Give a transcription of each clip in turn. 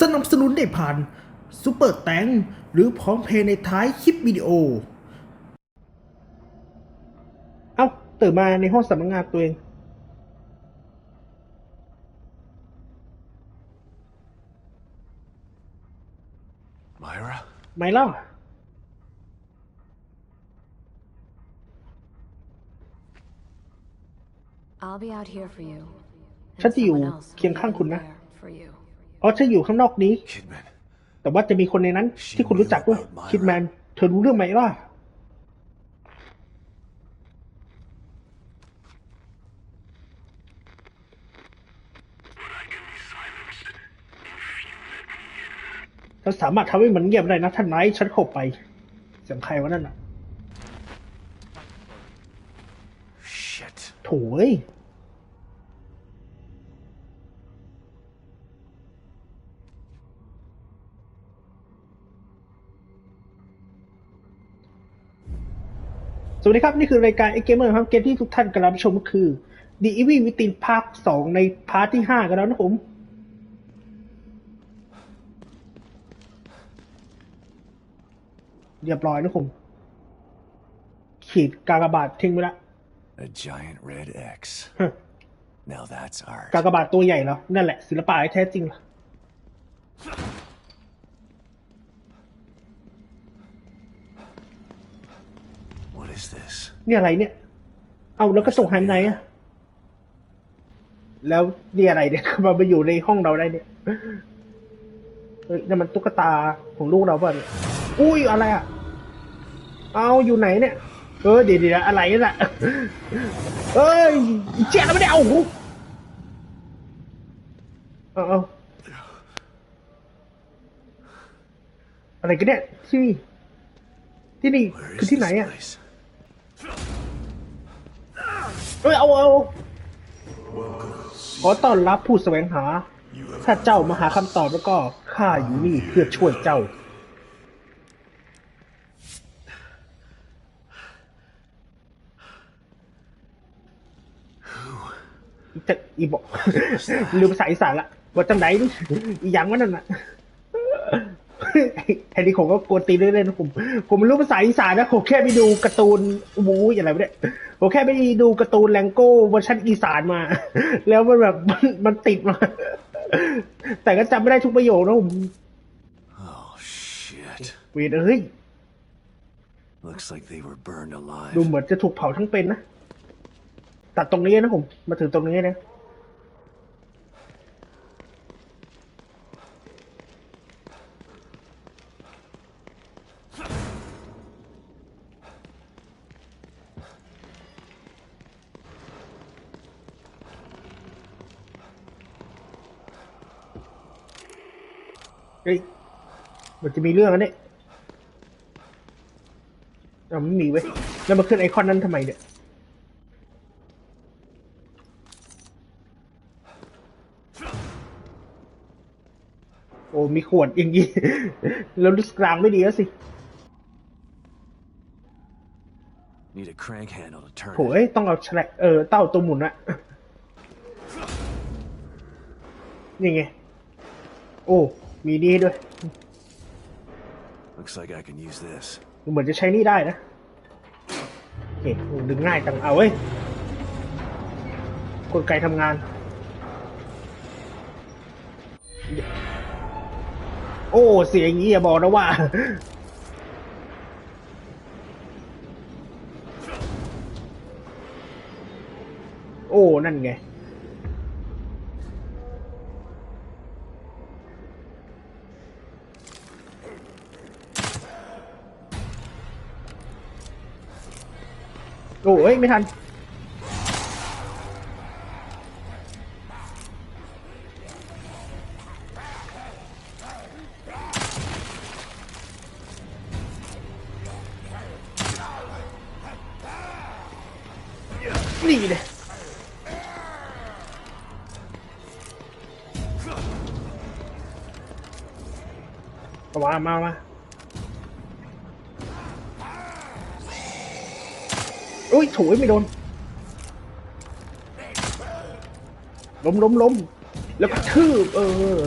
สนับสนุนได้ผ่านซูเปอร์แตงหรือพร้อมเพย์ในท้ายคลิปวิดีโอ เอ้าตื่นมาในห้องสำนักงานตัวเอง Myra? ไม่เล่า I'll be out here for you. ฉัน And จะอยู่ someone else will เคียง be ข้างคุณ out นะ there for you. อ๋อฉันอยู่ข้างนอกนี้ Kidman. แต่ว่าจะมีคนในนั้น ที่คุณรู้จักด้วยคิดแมน เธอรู้เรื่องไหมล่ะ ฉันสามารถทำให้มันเงียบได้นะท่านนายฉันเข้าไปเสียงใครวะนั่นอะ Shit. โถ่ วัสดีครับ นี่คือรายการ X Gamer ครับเกมที่ทุกท่านกำลังรับชมก็คือ The Evil Within ภาคสองในพาร์ทที่ห้ากันแล้วนะผม เรียบร้อยนะผม ขีดกากบาททิ้งไปละ A giant red X. ฮะ Now that's art. กากบาทตัวใหญ่แล้ว นั่นแหละศิลปะที่แท้จริงล่ะ What is this? นี่อะไรเนี่ย เอาแล้วก็ส่งหายไปไหนอะแล้วนี่อะไรเนี่ยมันมาอยู่ในห้องเราได้เนี่ยเฮ้ยนี่นมันตุ๊กตาของลูกเราเปล่ะเนี่ยอุ้ยอะไรอะเอาอยู่ไหนเนี่ย เออเดี๋ยวเดี๋ยวอะไรนี่แหละเอ้ยเจ๊แล้วไม่ได้เอาหูเอาเอาอะไรกันเนี่ยที่นี่ ที่นี่ Where คือ is ที่ไหน this อะ place? เอ้ยเอาเอาขอต้อนรับผู้แสวงหา ถ้าเจ้ามาหาคำตอบแล้วก็ข้าอยู่นี่เพื่อช่วยเจ้า จะอีบอกลืมภาษาอีสานละว่าจังไหนนี่อีหยังวะนั่นน่ะ แทนที่ผมก็กวนตีนเรื่อยๆนะผม ผมไม่รู้ภาษาอีสานนะผมแค่ไปดูการ์ตูนวูอย่างไรไม่ได้ผมแค่ไปดูการ์ตูนแลงโก้เวอร์ชันอีสานมา แล้วมันแบบมันมันติดมา แต่ก็จำไม่ได้ทุกประโยคนะผม Oh, shit. เวทเฮ้ย Looks like they were burned alive. ดูเหมือนจะถูกเผาทั้งเป็นนะ ตัดตรงนี้นะผม มาถึงตรงนี้นะ มันจะมีเรื่องอันนี้อ่าไม่มีเว้ยแล้วมาขึ้นไอคอนนั้นทำไมเนี่ยโอ้มีขวดอย่างงี้แล้วรู้สึกกลางไม่ดีแล้วสิ Need a crank handle to turn โถ it. เอ้ยต้องเอาแฉลกเออเต้าตัวหมุนอะนี่ไง โอ้ มีนี่ด้วย Looks like I can use this. เหมือนจะใช้นี่ได้นะโอเคโอ้ดึงง่ายจังเอาเว้ยกลไกทำงาน โอ้เสียงอย่างนี้อย่าบอกนะว่าโอ้ นั่นไง โอ้ยไม่ทัน นี่เลยมามามา อุ้ยถูไม่โดนล้มล้มล้มแล้วก็ทืบเออ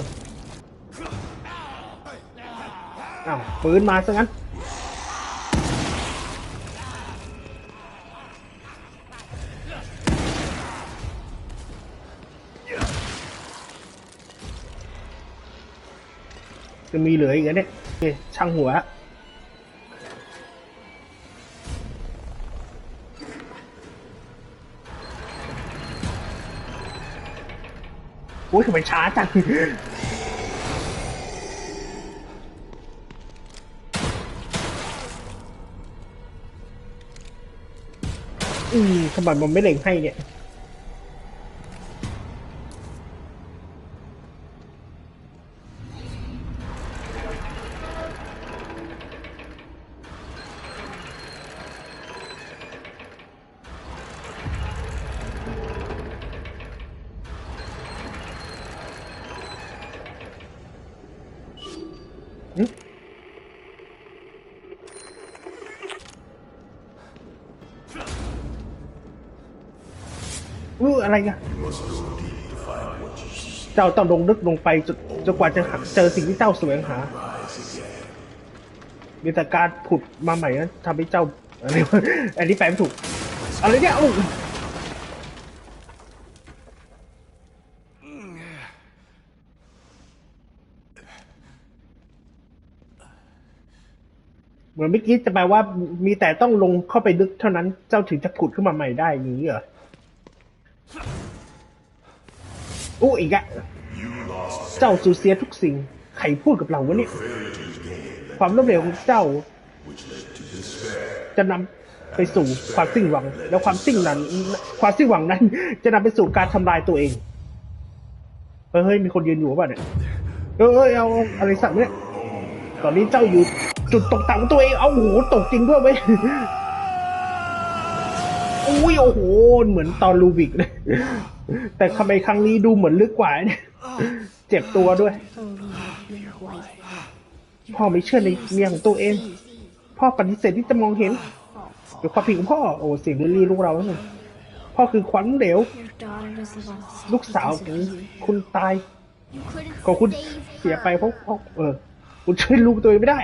อ้าวปืนมาซะงั้นจะมีเหลืออีกเหรอเนี่ยช่างหัวโอ้ยทำไมช้าจังอืมทำไมมันไม่เล็งให้เนี่ย อู้อะไรกันเจ้าต้องลงลึกลงไปจนจนกว่าจะเจอสิ่งที่เจ้าแสวงหา มีแต่การผุดมาใหม่นะทำให้เจ้าอะไรวะอันนี้แปลไม่ถูก อะไรเนี่ยอู้เหมือนเมื่อกี้จะแปลว่ามีแต่ต้องลงเข้าไปลึกเท่านั้น เจ้าถึงจะผุดขึ้นมาใหม่ได้อย่างนี้เหรอ อู้อีกอะเจ้าสูญเสียทุกสิ่ง ใครพูดกับเราวะเนี่ย ความล้มเหลวของเจ้า จะนำไปสู่ความสิ้นหวัง แล้วความสิ้นนั้น ความสิ้นหวังนั้น จะนำไปสู่การทำลายตัวเอง เฮ้ย มีคนยืนอยู่ป่ะเนี่ย เอยเอยเอาอะไรสั่งเนี่ย ตอนนี้เจ้าอยู่จุดตกต่ำของตัวเอง เอาโอ้โหตกจริงด้วยเว้ย อุ้ยโอ้โห เหมือนตอนลูบิกเลย แต่ทำไมครั้งนี้ดูเหมือนลึกกว่าเนี่ย เจ็บตัวด้วย พ่อไม่เชื่อในเมียของตัวเอง พ่อปฏิเสธที่จะมองเห็นเป็นความผิดของพ่อ โอ้เสียงลิลลี่ลูกเราเนี่ยพ่อคือขวัญเหลว ลูกสาวของคุณตายของคุณเสียไปเพราะเออ คุณช่วยลูกตัวเองไม่ได้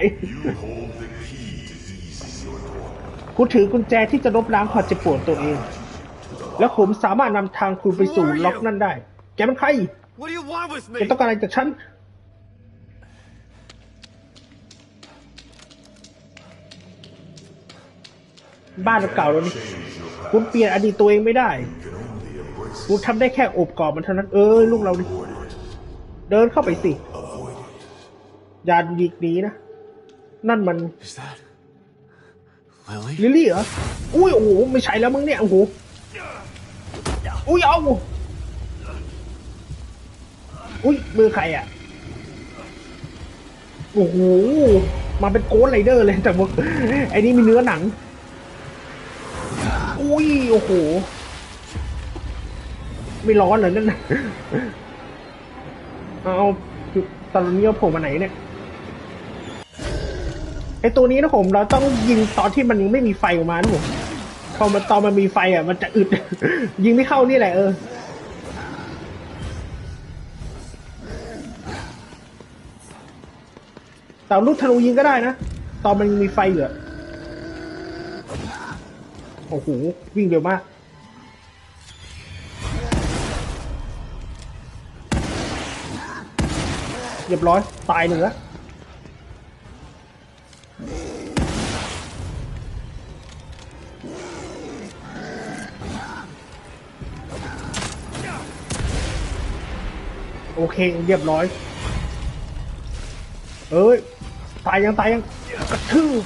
คุณถือกุญแจที่จะลบล้างความเจ็บปวดตัวเอง แล้วผมสามารถนำทางคุณไปสู่ล็อกนั่นได้ แกเป็นใคร What do you want with แกต้องการอะไรจากฉัน บ้านเก่าแล้วนี่คุณเปลี่ยนอดีตตัวเองไม่ได้คุณทำได้แค่โอบกอดมันเท่านั้น เออลูกเราดิเดินเข้าไปสิ อย่าดีกหนีนะ นั่นมัน Is that Lily? ลิลลี่เหรอ อุ้ยโอ้โหไม่ใช่แล้วมึงเนี่ยโอ้โห อุ้ยเอาอุ้ยมือใครอะ โอ้โห มาเป็นโกสไรเดอร์เลยแต่ว่าไอ้นี่มีเนื้อหนัง อุ้ยโอ้โห ไม่ร้อนเหรอนั่นนะเอาตอนนี้เอาผมมาไหนเนี่ย ไอตัวนี้นะผมเราต้องยิงตอนที่มันยังไม่มีไฟออกมานะผมพอมันตอนมันมีไฟอะ มันจะอึด ยิงไม่เข้านี่แหละเออแต่ลูกธนูยิงก็ได้นะ ตอนมันยังมีไฟเหลือโอ้โหวิ่งเร็วมาก เรียบร้อย ตายหนึ่งแล้ว เคเรียบร้อย เอ้ยตายยังตายยังกระทืบ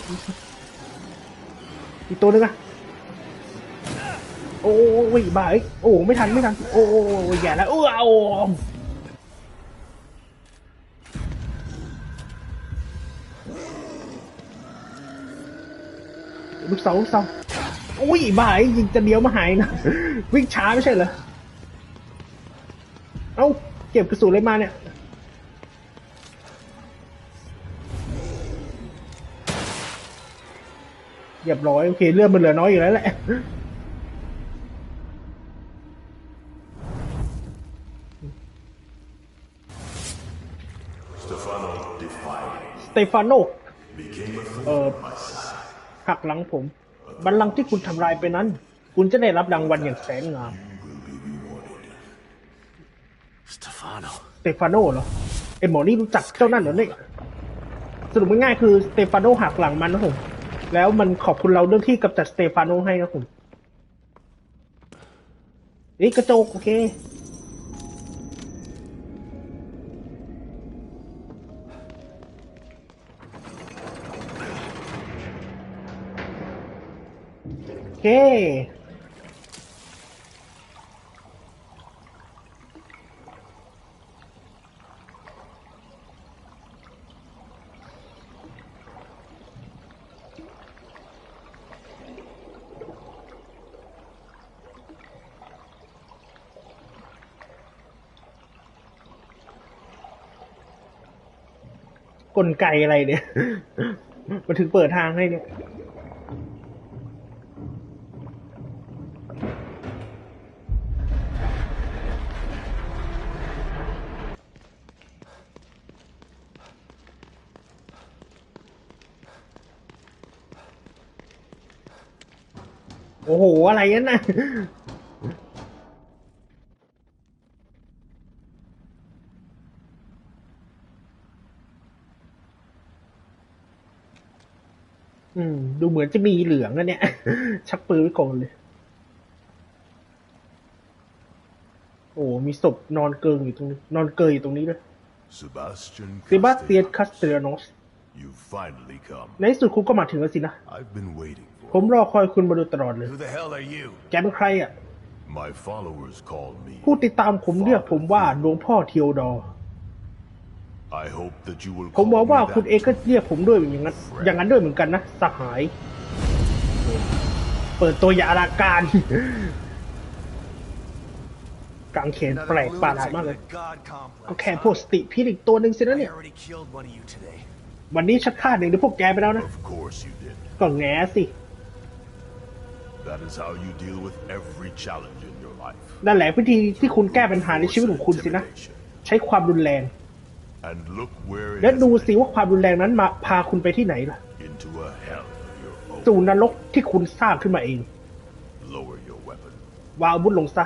อีกตัวหนึงอะโอ้ยบ้าเอ้ยโอ้ไม่ทันไม่ทันโอ้ยแย่แล้วเออเอาลูกเสาลูกเสาโอ้ยบ้ายยิงจะเดียวมาหายนะ วิ่งช้าไม่ใช่เหรอ เก็บกระสุนเลยมาเนี่ย เรียบร้อย โอเคเลือดมันเหลือน้อยอยู่แล้วแหละสเตฟานโน became a เอ thorn อ in my side. หักหลังผม บัลลังก์ที่คุณทำลายไปนั้น คุณจะได้รับรางวัลอย่างแสนงาม เตฟานโนเหรอไอหมอนี่รู้จักเจ้านั่นเหรอเนี่ยสรุปง่ายๆคือสเตฟานโนหักหลังมันนะผมแล้วมันขอบคุณเราเรื่องที่กำจัดสเตฟานโนให้นะผมนี่กระจกโอเคโอเค กลไกอะไรเนี่ยมาถึงเปิดทางให้เนี่ยโอ้โห อะไรนั่นนะ อืม ดูเหมือน จะมีเหลืองนะเนี่ย ชักปืนไว้ก่อนเลย โอ้มีศพนอนเกิงอยู่ตรงนี้นอนเกยอยู่ตรงนี้ด้วย Sebastian เซบาสเตียน Castellanos. คาสเตลโนส You've finally come. ในที่สุดคุณก็มาถึงแล้วสินะ I've been waiting ผม for รอคอยคุณมาโดยตลอดเลย Who the hell are you? แกเป็นใครอะ My followers call me. ผู้ติดตามผมเรียกผมว่าหลวงพ่อเทียวดอร์ I hope that you will ผมหวัง call ว่า me คุณเองก็ that. เรียกผมด้วยอย่างนั้น อย่างนั้นด้วยเหมือนกันนะ สหายเปิดตัวอยาอาการ กางเขนแปลกประหลาดมากเลย God complex. ก็แค่พวกสติพิษอีกตัวหนึ่งสินะ I เนี่ย already killed one of you today. วันนี้ชัดฆ่าหนึ่งในพวกแกไปแล้วนะ Of course you did. ก็แง่สิ That is how you deal with every challenge in your life. นั่นแหละวิธีที่คุณแก้ปัญหาในชีวิตของคุณสินะ Intimidation. ใช้ความรุนแรง And look where it และ has ดู led สิว่าความรุนแรงนั้นมาพาคุณไปที่ไหนล่ะ สู่นรกที่คุณสร้างขึ้นมาเอง Lower your weapon. วางอาวุธลงซะ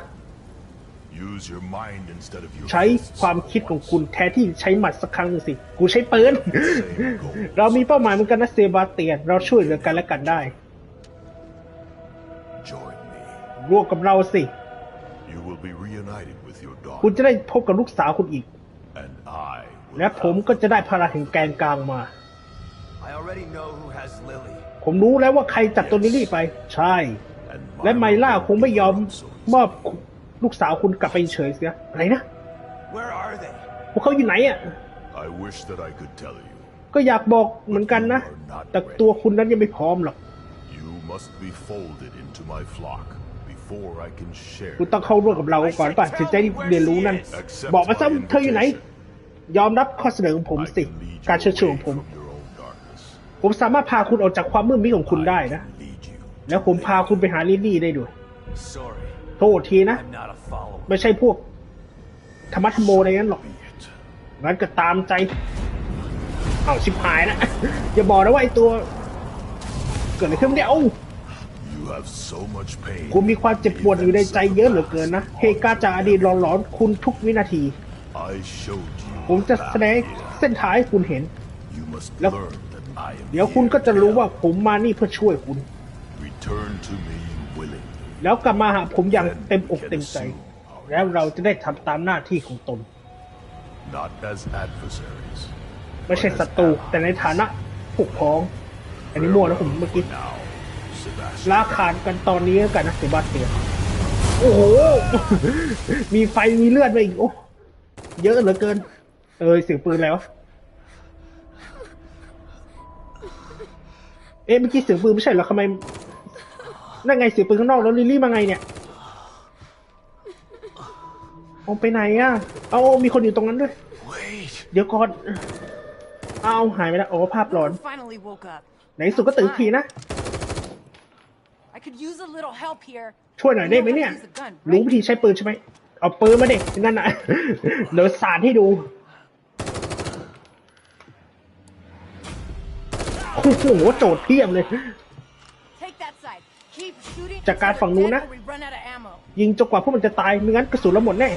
Use your mind instead of your ใช้ fists. ความคิดของคุณแทนที่ใช้หมัดสักครั้งหนึ่งสิ กูใช้ปืน เรามีเป้าหมายเหมือนกันนะเซบาสเตียน เราช่วยเหลือกันและกันได้ Join me. ร่วมกับเราสิ You will be reunited with your คุณ daughter. จะได้พบกับลูกสาวคุณอีก And I will และผม have ก็จะได้พลังแห่งแกนกลางมา I already know who has Lily. ผมรู้แล้วว่าใครจับตัวลิลลี่ไป ใช่ and และไมล่า will คงไม่ยอม be so มอบลูกสาวคุณกลับไปเฉยเสียอะไรนะ Where are they? พวกเขาอยู่ไหนอะ I wish that I could tell you. ก็อยากบอกเหมือนกันนะ แต่ตัวคุณนั้นยังไม่พร้อมหรอก You must be folded into my flock before I can share. คุณต้องเข้าร่วมกับเราก่อนป่ะถึงจะได้เรียนรู้นั่น บอกมาซะเธออยู่ไหน ยอมรับข้อเสนอของผม I สิ can lead การ you เชิญชวนข away องผม ผมสามารถพาคุณออกจากความมืดมิดของคุณได้ I นะ can lead you แล้วผมพาคุณไปหาลิลลี่ได้ด้วย Sorry, โทษทีนะ I'm not a follower. ไม่ใช่พวกธรรมะธรรมโมอะไรนั้นหรอก be it. งั้นก็ตามใจ เอาชิบหายนะ อย่าบอกนะว่าไอตัว เกิดอะไรขึ้นเนี่ยเอ้า You have so much pain. คุณมีความเจ็บปวดอยู่ในใจเยอะเหลือเกินนะ เหตุการณ์จากอดีตหลอนๆคุณทุกวินาที I showed you. ผมจะ the แสดง path here. เส้นทางให้คุณเห็น You must แล้ว learn that I am เดี๋ยวคุณ here ก็จะ to รู้ help. ว่าผมมานี่เพื่อช่วยคุณ Return to me willingly. แล้วกลับมาหาผมอย่าง Then เต็มอก we can เต็มใจ assume our แล้วเราจะได้ทำตามหน้าที่ของตน not as adversaries. ไม่ใช่ศัตรูแต่ในฐานะพวกพ้อง อันนี้มั่วนะผมเมื่อกี้ Now, Sebastian. ลาขาดกันตอนนี้แล้วกันนะเซบาสเตียนโอ้โห มีไฟมีเลือดไปอีกโอ้เยอะเหลือเกิน เออเสียงปืนแล้ว เอ๊ะเมื่อกี้เสียงปืนไม่ใช่เหรอทำไมนั่นไงเสียงปืนข้างนอกแล้วลิลลี่มาไงเนี่ยเอาไปไหนอะ เอามีคนอยู่ตรงนั้นด้วย Wait. เดี๋ยวก่อน เอาหายไปแล้วโอ้ภาพหลอน Finally woke up. ไหนสุดก็ตื่นอีกทีนะ I could use a little help here. ช่วยหน่อยได้ไหมเนี่ย รู้วิธีใช้ปืนใช่ไหม เอาปืนมาเด็กนั่นน่ะ เดี๋ยวสาดให้ดู โอ้โหโจทย์เทียบเลย Take that side. Keep shooting จากการ until ฝั่ง we're นู้น dead นะ or we run out of ammo. ยิงจนกว่าพวกมันจะตายไม่งั้นกระสุนเราหมดแน่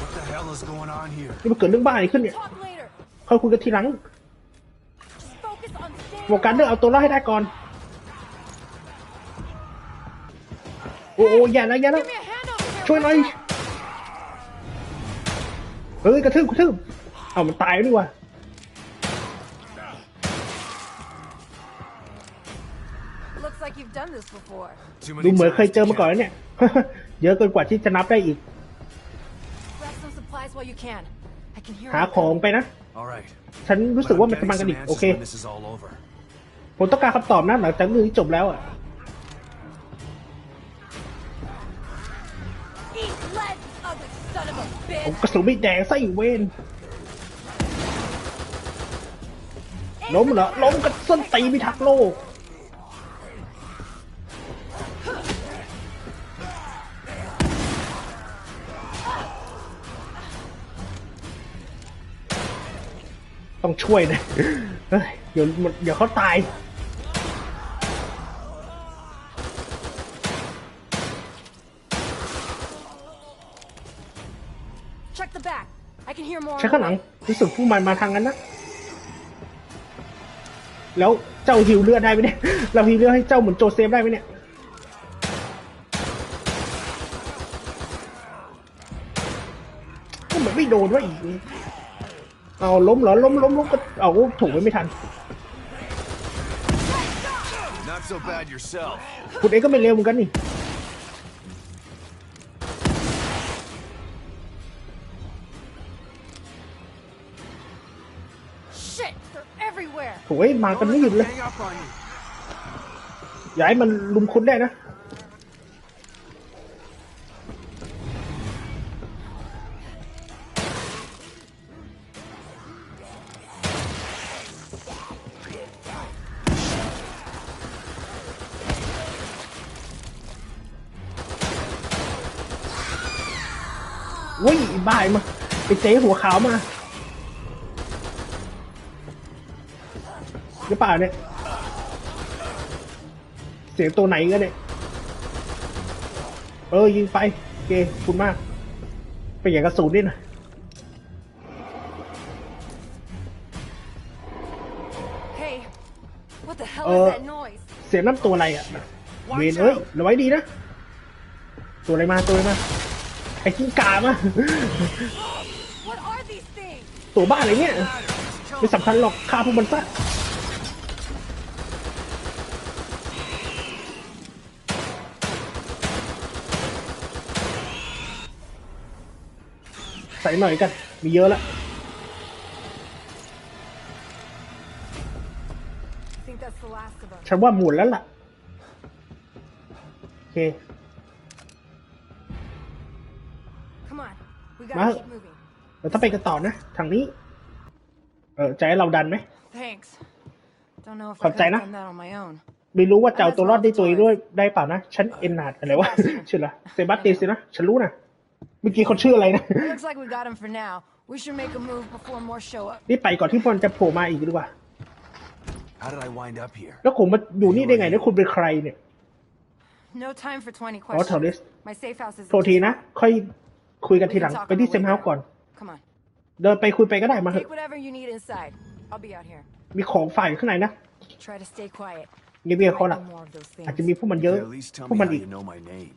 What the hell is going on here? นี่มันเกิดเรื่องบ้าอะไรขึ้นเนี่ย Talk later. ค่อยคุยกันทีหลัง Just focus on staying โฟกัสเรื่องเอาตัวรอดให้ได้ก่อน โอ้โอ้อย่านะอย่านะ Give me a hand over here. ช่วยหน่อย What's that? เฮ้ยกระทืบกระทืบเอามันตายแล้วนี่วะ ดู many เหมือนเคย times เจอ to มาก่อน count. แล้วเนี่ย เยอะเกินกว่าที่จะนับได้อีก Grab some supplies while you can. I can hear หา them ของ coming. ไปนะ All right. ฉันรู้สึก But ว่า I'm มันจะ getting มากัน some อีก โอ answers เค when this is all over. ผมต้องการคำตอบนะหลังจากเรื่องนี้จบแล้วอะ Eat lead, ugly son of a ผม bitch. กระสุนไม่แดงไส้เวนล้มเหรอล้มกับส้นตีนพิทักษ์โลก ต้องช่วยนะเฮ้ยเดี๋ยวมันเดี๋ยวเขาตาย Check the back. I can hear more. ใช้ on ข้าง the หลัง way. รู้สึกผู้มันมาทางนั้นนะ แล้วเจ้าฮิวเลือดได้ไหมเนี่ย เราฮิวเลือดให้เจ้าเหมือนโจเซฟได้ไหมเนี่ยก็เหมือนไม่โดนว่าอีก เอาล้มเหรอล้มล้มล้มก็เอาถูกไว้ไม่ทัน Not so bad yourself. คุณเองก็ไม่เร็วเหมือนกันนี่ Shit, they're everywhere. โอ้ยมากันไม่หยุดเลย Hang up on you. อย่าให้มันลุมคุณได้นะายมาไปเจ๊หัวขาวมาหรือเปล่าเนี่ย เสียงตัวไหนกันเนี่ย เออยิงไปโอเคขอบคุณมาก ไปอย่างกระสุนนี่นะ Hey, what the hell Uh, is that noise? เสียงน้ำตัวอะไรอะเวนเอ้ยระไว้ดีนะ ตัวอะไรมาตัวอะไรมาไอ้กิ้งก่ามา What are these things? ตัวบ้าอะไรเนี่ยไม่สำคัญหรอกฆ่าพวกมันซะใส่หน่อยกัน มีเยอะแล้ว I think that's the last of them. ฉันว่าหมุนแล้วล่ะ โอเค on, we Ma- gotta keep moving. เราต้องไปกันต่อนะ ทางนี้ เออใจะให้เราดันไหม Thanks. Don't know if I ขอบใจ could นะ have done that on my own. ไม่รู้ว่าจะเอาตัวรอดได้ตัวเองด้วยได้เปล่านะ ฉันเอ็นนาดอะไรวะ ชื่ออะไรเซบาสเตียนสินะ ฉันรู้นะ เมื่อกี้เขาชื่ออะไรนะ Looks like we got him for now. We should make a move before more show up. นี่ไปก่อนที่มันจะโผล่มาอีกดีกว่า How did I wind up here? แล้วผมมาอยู่นี่ได้ไงเนี่ยคุณเป็นใครเนี่ย No time for 20อ๋อแถวนี้ questions. My safe house is โทษทีนะ ค่อย คุยกันทีหลังไปที่เซมเฮาส์ก่อน Come on. เดินไปคุยไปก็ได้มาเถ Take อะ whatever you need inside. I'll be out here. มีของฝ่ายข้างในนะ Try to stay quiet. เงียบๆเขา Might ละ be more of those อาจ things. จะมีพวกมันเยอะ You at least tell พวก me มัน how อีก you know my name.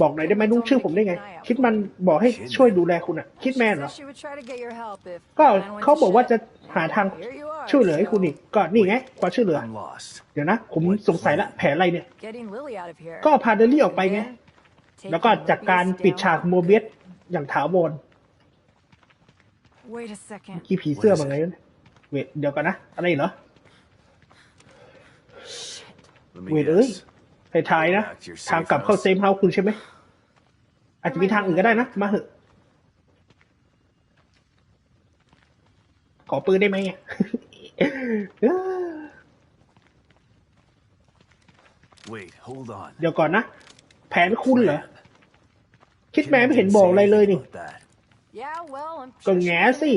บอกหน่อยได้ไหมรู้ชื่อผมได้ไง คิดมันบอกให้ช่วยดูแลคุณอะคิดแมน She เหรอ said she would try to get your help if ก็ plan went เขา to บอกว่า shit. จะหาทางช่วยเหลือให้คุณอีก ก็นี่ไงความช่วยเหลือ I'm lost. เดี๋ยวนะ ผมสงสัยละแผนอะไรเนี่ย Getting Lily out of here. ก็พาเดลี่ออกไปไง Taking แล้วก็จากการ Mobius ปิดฉาก down. โมเบียส อย่างถาวร Wait a second. กี่ผีเสื้อมาไงวะเนี่ยเวทเดี๋ยวก่อนนะ อะไรเหรอ Let me เวทเอ้ย guess. ให้ทายนะ ทางกลับเข้าเซฟเฮาส์คุณใช่ไหม อาจจะมีทางอื่นก็ได้นะ มาเหอะ ขอปืนได้ไหมอะเอ้อ Wait, hold on. เดี๋ยวก่อนนะ แผนคุณเหรอ คิดแม่ไม่เห็นบอกอะไรเลยนี่ ก็แง่สิ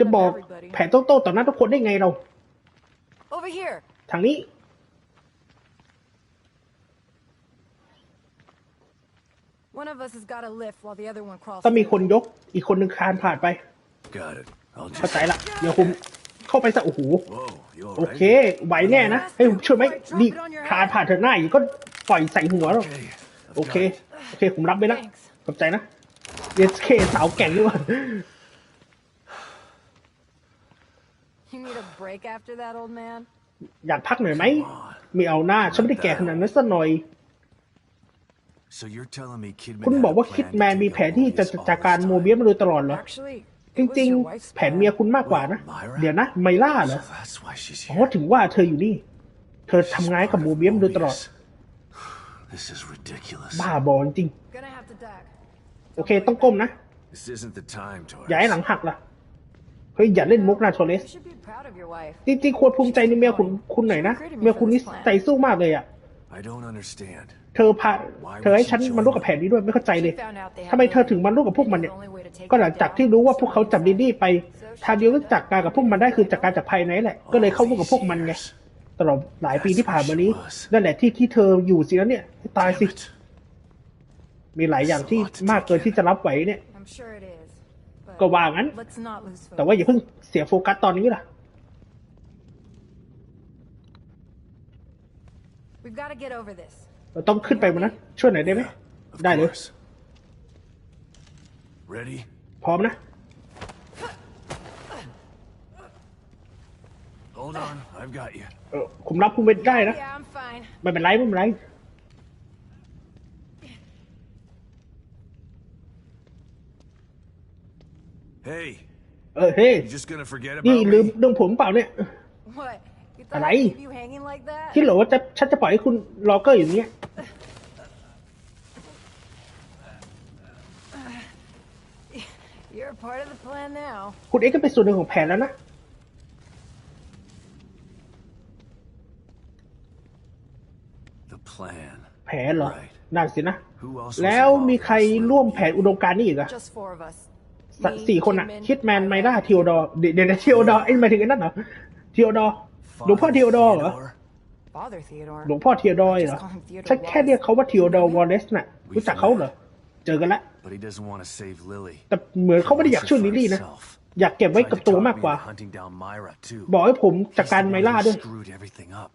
จะบอกแผนโต้ๆต่อหน้าทุกคนได้ไงเรา ทางนี้ ต้องมีคนยก อีกคนหนึ่งคานผ่านไป เข้าใจละ เดี๋ยวคุณเข้าไปซะโอ้โห โอเค ไหวแน่นะ ให้ผมช่วยไหมดีคานผ่านเธอหน้าอีกก็ปล่อยใส่หัวเราโอเค โอเคผมรับไปแล้ว Thanks. ขอบใจนะเยสเคสาวแก่งด้วย You need a break after that, old man? อยากพักหน่อยไหมไม่เอาหน้าฉันไม่ได้แก่ขนาดนั้นสักหน่อย So you're telling me Kidman คุณ had a บอกว่า plan คิด to แมน take มี out แผนที่จะ Louise all จัดการ this โม time? เบียสมาโดยตลอดเหรอ Actually, จริงๆ แผนเมียคุณมากกว่านะ เดี๋ยวนะ ไมล่าเหรอ So that's why she's อ๋อ here. ถึงว่าเธออยู่นี่ เธอทำงานกับโมเบียสมาโดยตลอด This is ridiculous. บ้าบอจริง gonna have to duck. ๆโอเคต้องก้มนะ This isn't the time, Torres. อย่าให้หลังหักล่ะเฮ้ยอย่าเล่นมุกนะโทเลส You should be proud of your wife. จริงๆควรภูมิใจในเมียคุณคุณหน่อยนะเมียคุณนี่ใจสู้มากเลยอะ I don't understand. เธอพาเธอให้ฉันมาร่วมกับแผนนี้ด้วยไม่เข้าใจเลย She found out they ทำไม had เธอถึงมาร่วมกับพวกมันเนี่ย The only way to take ก็หลังจากที่รู้ว่าพวกเขาจับดินดี้ไป ทางเดียวที่จัดการกับพวกมันได้คือจากการจับภายในแหละ ก็เลยเข้าร่วมกับพวกมันไงต ลอดหลายปีที่ผ่านมานี้นั่นแหละที่ที่เธออยู่สิแล้วเนี่ยให้ตายสิ Damn it. มีหลายอย่างที่มากเกินที่จะรับไหวเนี่ย I'm sure it is. But ก็ว่างั้น let's not lose แต่ว่า focus. อย่าเพิ่งเสียโฟกัสตอนนี้ล่ะ We've got to get over this. เราต้องขึ้นไปมันนะช่วยหน่อยได้ไหม Of ได้เลย course. Ready? พร้อมนะ Hold on. I've got you. เออผมรับคุณไว้ได้นะ Yeah, I'm fine. ไม่เป็นไรไม่เป็นไร Hey, เออเฮ้ย you just gonna forget นี่ about ลืม me? เรื่องผมเปล่าเนี่ย What? You thought อะไร? I'd leave you hanging like that? คิดเหรอว่าจะฉันจะปล่อยให้คุณรอเกอร์อย่างเงี้ย You're a part of the plan now. คุณเอ็กซ์ก็เป็นส่วนหนึ่งของแผนแล้วนะ The plan. แผนเหรอ Right. นั่นสินะ Who else was แล้ว involved มี in ใคร this little ร่วมแผนอุดมการณ์นี้อีกอะ Just four of us. ส Me, สี่คนอะ Kidman, คิดแมน Myra, ไมล่าทีโอดอร์เดี๋ยวเดี๋ยวนะทีโอดอร์ไอ้ยหมายถึงไอ้นั่นเหรอทีโอดอร์หลวงพ่อทีโอดอร์เหรอ Theodore? Father Theodore. หลวงพ่อทีโอดอร์เหรอฉันแค่เรียกเขาว่าทีโอดอร์วอลเลสน่ะรู้จักเขาเหรอเจอกันละ But he doesn't want to save Lily. แต่เหมือนเขาไม่ได้อยากช่วยลิลลี่นะอยากเก็บไว้ Tried กับ to ตัว talk มาก me กว่า into hunting down Myra too. บอกให้ผมจัด He's การ the ไม one ล่า who ด้วย screwed everything up.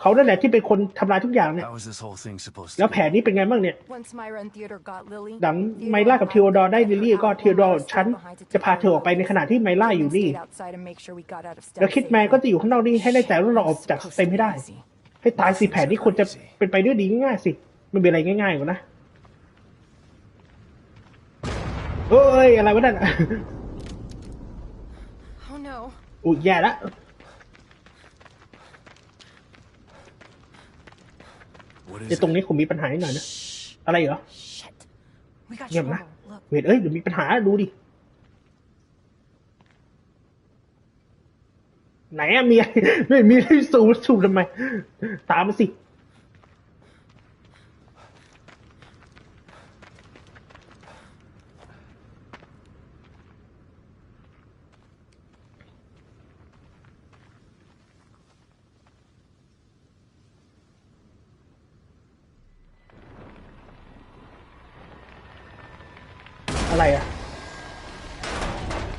เขานั่นแหละที่เป็นคนทำลายทุกอย่างเนี่ย How was this whole thing supposed แล้ว to แผ be? นนี้เป็นไงบ้างเนี่ย Once Myra and Theodore got Lily, หลัง Theodore ไมล่ากับ and ทีโอดอร์ I ได้ went ลิลลี่ out ก็ while ทีโอดอร์ Myra ฉัน stayed behind to จะ take พาเธอออกไปในขณะที่ไมล่าอยู่ Kidman นี่ stayed outside and make sure we got out of แล้ว Stem คิดแมน safely. ก็จะอยู่ข้างนอกนี่ให้แน่ใจว่าเราออกจากสเต็มให้ได้ ให้ตายสิแผนนี้ควรจะเป็นไปด้วยดีง่ายๆสิไม่มีอะไรง่ายๆกว่านะเอ้ยอะไรวะนั่น Oh no. อุ้ยแย่ละ ไอ้ is ตรง it? นี้ผมมีปัญหานิดหน่อยนะ อะไรเหรอ Shit. We got เงียบ trouble. นะ Look. เวทเอ้ยเดี๋ยวมีปัญหาดูดิ ไหนอะมีไม่มีที่สูบสูบทำไม ตามมาสิ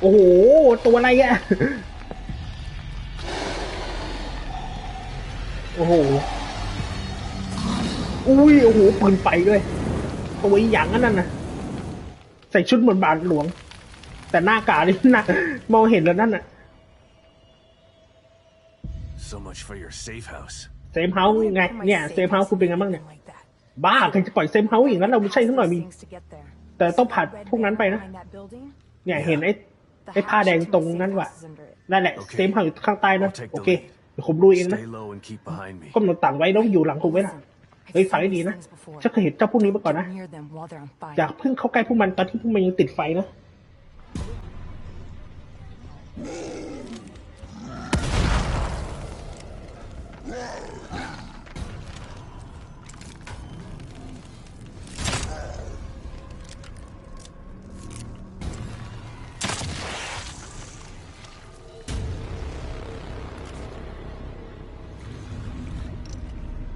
โอ้โห ตัวอะไรอะโอ้โห อุ้ย โอ้โห ปืนไฟด้วย ตัวอีหยังอันนั้นนะใส่ชุดเหมือนบาทหลวง แต่หน้ากานี่นะมองเห็นแล้วนั่นน่ะ So much for your safe house. เซฟเฮาส์ไง เนี่ย เซฟเฮาส์คุณเป็นไงบ้างเนี่ย บ้าใครจะปล่อยเซฟเฮาส์อย่างนั้นเราไม่ใช่ทั้งหน่อยมี แต่ต้องผ่านพวกนั้นไปนะ เนี่ย เห็นไอ้ ไอ้ผ้าแดงตรงนั้นว่ะนั่นแหละเซฟเฮาส์อยู่ข้างใต้นะโอเคเดี๋ยวผมดูเองนะ Stay low and keep behind me. ก้มหนต่างไว้แล้วอยู่หลังผมไว้ล่ะเฮ้ยฟังให้ดีนะฉันเคยเห็นเจ้าพวกนี้มาก่อนนะอย่าเพิ่งเข้าใกล้พวกมันตอนที่พวกมันยังติดไฟนะ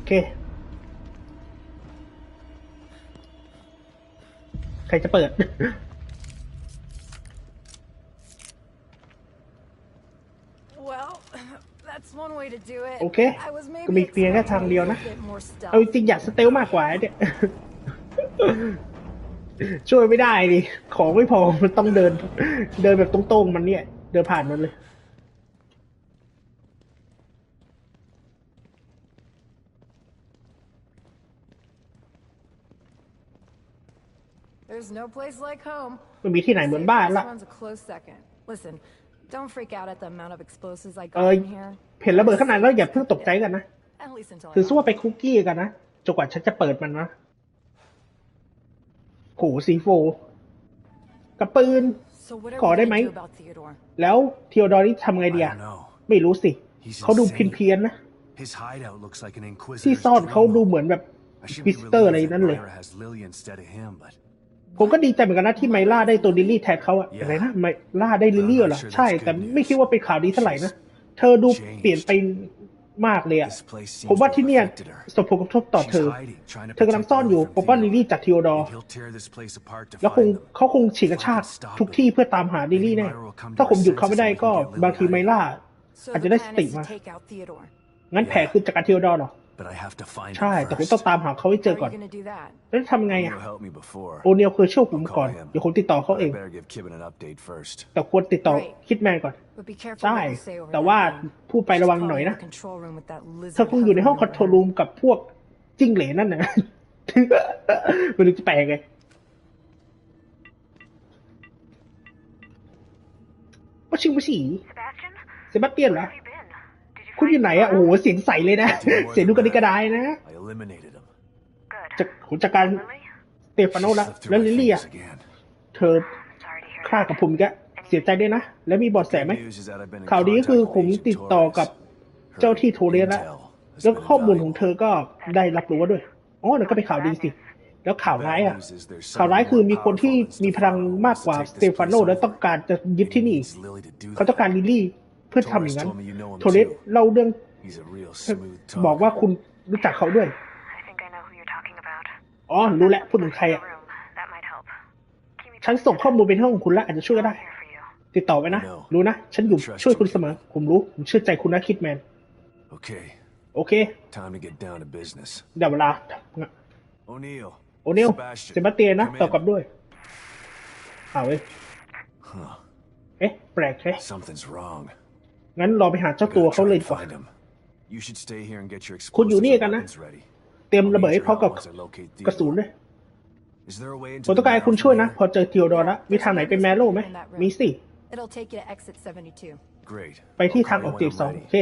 เค ใครจะเปิด Well, that's one way to do it. โอเค I was maybe ก็มีเพียงแค่ทางเดียวนะ expecting a bit more stuff. เอาจริงๆอยากสเตลมากกว่าเนี่ย ช่วยไม่ได้ดิ ของไม่พอ มันต้องเดิน เดินแบบตรงๆ มันเนี่ย เดินผ่านมันเลย There's no place like home. มันมีที่ไหนเหมือนบ้านละ This one's a close second. Listen, don't freak out at the amount of explosives I เอ got อ in here. เห็นระเบิดข้างในแล้วอย่าเพิ่งตกใจกันนะ At least until I ถือซะว่า find ไปคุกกี้กันนะจนกว่าฉันจะเปิดมันนะโหซีโฟกับปืน So what are ขอ we ได้ไหม gonna do about Theodore? แล้วเทีโอดอร์นี่ทำไง I ดีอะ don't know. ไม่รู้สิ He's เขาดู insane. เพี้ยนๆนะ His hideout looks like an ที่ inquisitor's ซ่อนเขา dream. ดูเหมือนแบบ I should วิ be สเตอร์อะไร relieved นั่ that นเลย Myra has Lily instead of him, but ผมก็ดีใจเหมือนกันนะที่ไมล่าได้ตัวลิลลี่แทนเขาอะ Yeah. อะไรนะไมล่าได้ลิลลี่เหรอ I'm not sure ใช่ that's แต่ good news. ไม่คิดว่าเป็นข่าวดีเท่าไหร่นะ เธอดู Changed. เปลี่ยนไปมากเลยอะ this place ผม seems ว่า to ที่ have เนี่ย affected her. ส่งผลกระทบต่อ She's เธอ hiding, trying to เธอกำลัง protect ซ่อนอยู่ Lily ปกป้อง from ลิลลี่จากทีโอดอร์ And he'll tear this place apart to แล้วคง find them. เขาคงฉีกกระชากทุกที่เพื่อตามหาลิลลี่แน่ถ้าผมหยุดเขาไม่ได้ก็บางทีไมล่า So อาจ the จะได้ส plan ติ is มา to take out Theodore. งั้นแผลคือจากการทีโอดอร์เหรอ But I have to find ใช่ him แต่ผม first. ต้องตามหาเขาให้เจ How อ are ก่อน you gonna do that? แล้วทำไงอะ Neil helped me before. โอเนียลเคยช่วยผมก่อน เดี๋ยวผมติดต่อเขาเอง I better give Kibben an update first. แต่ควรติดต่อคิดแมนก่อน But be careful ใช่ what you say over แต่ that ว่า phone. พูดไประวังหน่อย She's นะ probably in the control room with that เธอคงอยู่ในห้องคอนโทรลรูมกับพวกจิ้งเหลนนั่นนะ ไม่รู้จะแปลไงว่าชิงว่าฉี Sebastian? เซบาสเตียนเหรอ Where have you been? Did you คุณอยู่ find ไหนอะโอ้โหเสียงใสเลยนะ เสียงดูกระดิกกระดายนะ I eliminated him. Good. จากผมจากการ Lily? สเตฟานโน She ละ slipped through แล้ว my ลิลลี่อะ fingers again. เธอ Sorry to hear ฆ่า that. กับผมอีกอะเสียใจด้วยนะ แล้วมีเบอดแสไหม Good news is that I've been in ข่าวดีก็คือ contact ผม with Agent ติดต่อกับ Torres. เจ้าที่โทเรสแล้ว Intel has แล้ว been ข้อมูลของ invaluable. เธอก็ได้รับรู้ว่าด้วยอ๋อนั่นก็เป็นข่าวดีสิ แล้วข่าวร้าย Bad อะ news is there's ข่าวร้าย someone คือ more มีคนที่ powerful than มีพลัง Stefano มากกว่า wants ส to เต take this ฟานโน place และ over. ต้องการจะยึดที่นี่ Needs Lily to do เขาต้องการ that. ลิลลี่เพื่อทำอย่างนั้น told me you know him โทเรส too. เล่าเรื่อง He's a real smooth บอก talker. ว่าคุณรู้จักเขาด้วย I think I know who you're talking about. อ๋อรู้แล้วพูดถึงใครอะ Room. That might help. Keep me ฉันส่งข้อมูลไปที่ห้องของคุณแล้วอาจจะช่วยก็ได้ here for you. ติดต่อไปนะ รู้นะ ฉันอยู่ช่วยคุณเสมอ ผมรู้ ผมเชื่อใจคุณนะคิดแมน Okay, โอเค time to get down to business. เดี๋ยวเวลา O'Neill. โอเนล Sebastian, เซบาสเตียนนะ come ตอบกลับ in. ด้วยอ้าวเว้ย Huh. เอ๊ะแปลกแค่ Something's wrong. งั้นรอไปหาเจ้าตัว Gotta เขา try เลย and ดีกว่า find him. You should stay here and get your คุณอยู่ explosives นี่ and กันนะ weapons ready. เตรียม I'll ระเบิด need ให้ your พร้อมกับ help once I locate กระสุน Theodore. ด้วย Is there a way into ผมต้องการให้คุณ the ช่วยนะ manor พอเจอทีโอดอร์แล้วมีทางไหนเป็นแมโลไหม มีสิ It'll take you to exit 72. Great. ไปที่ I'll ทาง call อ you อก when เจ็บ I'm สอง ready. โอเค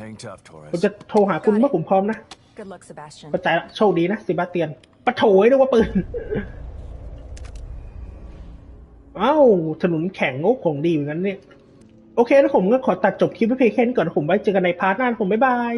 Hang tough, ผม Torres. จะโทรหาคุณเมื่อผมพร้อมนะ Good luck, Sebastian. เข้าใจละโชคดีนะเซบาสเตียนปะโถยนึกว่าปืน เอ้าถนนแข็งโอ้ของดีเหมือนกันเนี่ย โอเคแล้วผมก็ขอตัดจบคลิปไว้เพียงแค่นี้ก่อนผมไว้เจอกันในพาร์ทหน้าผมบ๊ายบาย